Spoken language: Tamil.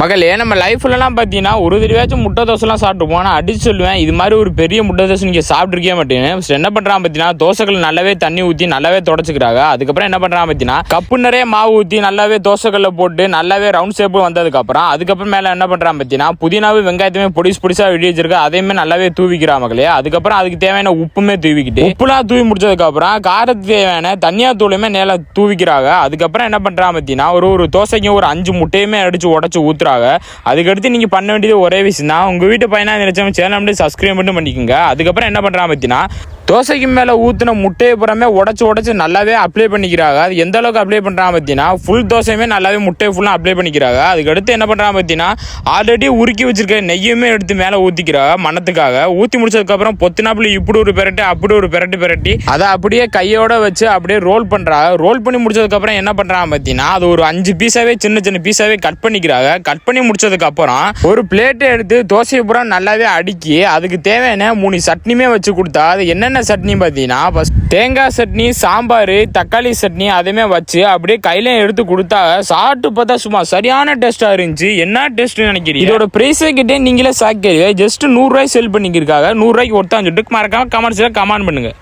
மகளே நம்ம லைஃப்லலாம் பார்த்தீங்கன்னா ஒரு தடவையாச்சும் முட்டை தோசைலாம் சாப்பிட்டுருப்போம் ஆனால் அடிச்சு சொல்லுவேன் இது மாதிரி ஒரு பெரிய முட்டை தோசை நீங்கள் சாப்பிட்ருக்கே மாட்டேன்னு என்ன பண்ணுறான் பார்த்தீங்கன்னா தோசைகள் நல்லாவே தண்ணி ஊற்றி நல்லாவே தொடச்சிக்கிறாங்க. அதுக்கப்புறம் என்ன பண்ணுறான் பார்த்தீங்கன்னா கப்பு நிறைய மாவு ஊற்றி நல்லாவே தோசைக்கல்ல போட்டு நல்லாவே ரவுண்ட் ஷேப்பு வந்ததுக்கப்புறம் அதுக்கப்புறம் மேலே என்ன பண்ணுறான் பார்த்தீங்கன்னா புதினாவே வெங்காயத்தையுமே பொடிசு பொடிசாக வெடி வச்சிருக்கா. அதையுமே நல்லாவே தூவிக்கிறா மகளே. அதுக்கப்புறம் அதுக்கு தேவையான உப்புமே தூவிக்கிட்டு உப்புலாம் தூவி முடிச்சதுக்கப்புறம் காரத்துக்கு தேவையான தனியாக தூளுமே நேராக தூவிக்கிறாங்க. அதுக்கப்புறம் என்ன பண்ணுறான் பார்த்தீங்கன்னா ஒரு ஒரு தோசைக்கும் ஒரு அஞ்சு முட்டையுமே அடித்து உடச்சி ஊற்று ஊத்துறாங்க அதுக்கடுத்து நீங்கள் பண்ண வேண்டியது ஒரே விஷயம் தான் உங்கள் வீட்டு பையனாக நினைச்சவங்க சேனல் மட்டும் சப்ஸ்கிரைப் மட்டும் பண்ணிக்கோங்க. அதுக்கப்புறம் என்ன பண்ணுறான் பார்த்தீங்கன்னா தோசைக்கு மேலே ஊற்றின முட்டையை புறமே உடச்சி உடச்சி நல்லாவே அப்ளை பண்ணிக்கிறாங்க. அது எந்த அளவுக்கு அப்ளை பண்ணுறாங்க பார்த்தீங்கன்னா ஃபுல் தோசையுமே நல்லாவே முட்டையை ஃபுல்லாக அப்ளை பண்ணிக்கிறாங்க. அதுக்கடுத்து என்ன பண்ணுறாங்க பார்த்தீங்கன்னா ஆல்ரெடி உருக்கி வச்சிருக்க நெய்யுமே எடுத்து மேலே ஊற்றிக்கிறாங்க மணத்துக்காக. ஊற்றி முடிச்சதுக்கப்புறம் பொத்தினாப்புல இப்படி ஒரு பெரட்டு அப்படி ஒரு பெரட்டு பெரட்டி அதை அப்படியே கையோட வச்சு அப்படியே ரோல் பண்ணுறாங்க ரோல் பண்ணி முடிச்சதுக்கப்புறம் என்ன பண்ணுறாங்க பார்த்தீங்கன்னா அது ஒரு அஞ்சு பீஸாகவே சின்ன சின்ன பீஸாகவே கட் பண்ணிக்கிறாங்க. கட் பண்ணி முடிச்சதுக்கப்புறம் ஒரு பிளேட்டை எடுத்து தோசையை பூரா நல்லாவே அடுக்கி அதுக்கு தேவையான மூணு சட்னியுமே வச்சு கொடுத்தா அது என்னென்ன சட்னி பார்த்தீங்கன்னா ஃபஸ்ட் தேங்காய் சட்னி சாம்பார் தக்காளி சட்னி அதுமே வச்சு அப்படியே கையில எடுத்து கொடுத்தா சாப்பிட்டு பார்த்தா சும்மா சரியான டேஸ்ட்டாக இருந்துச்சு. என்ன டேஸ்ட் நினைக்கிறீங்க? இதோட ப்ரைஸை கிட்டே நீங்களே சாக்கிறீங்க ஜஸ்ட் நூறுரூவாய் செல் பண்ணிக்கிருக்காங்க நூறுரூவாய்க்கு ஒருத்தான் சொல்லிட்டு மறக்காம கமெண்ட்ஸில் கமெண்ட் பண்ணுங்க.